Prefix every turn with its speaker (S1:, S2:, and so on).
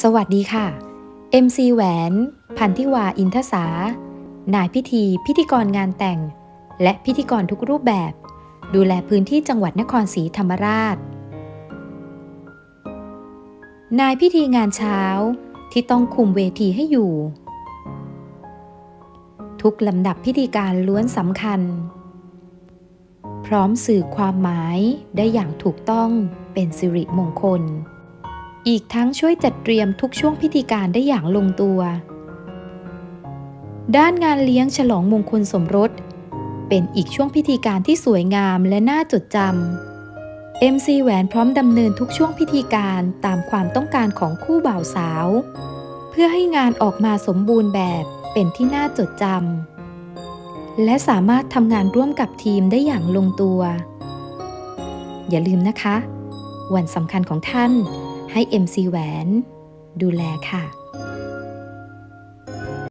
S1: สวัสดีค่ะ MC แหวน พันธิวาอินทสา นายพิธีพิธีกรงานแต่ง และพิธีกรทุกรูปแบบ ดูแลพื้นที่จังหวัดนครศรีธรรมราช นายพิธีงานเช้าที่ต้องคุมเวทีให้อยู่ ทุกลำดับพิธีการล้วนสำคัญ พร้อมสื่อความหมายได้อย่างถูกต้องเป็นสิริมงคล อีกทั้งช่วยจัดเตรียมทุกช่วงพิธีการได้อย่างลงตัว ด้านงานเลี้ยงฉลองมงคลสมรส เป็นอีกช่วงพิธีการที่สวยงามและน่าจดจำ MC แหวนพร้อมดำเนินทุกช่วงพิธีการตามความต้องการของคู่บ่าวสาว เพื่อให้งานออกมาสมบูรณ์แบบเป็นที่น่าจดจำและสามารถทำงานร่วมกับทีมได้อย่างลงตัว อย่าลืมนะคะ วันสำคัญของท่าน ให้ MC แหวนดูแลค่ะ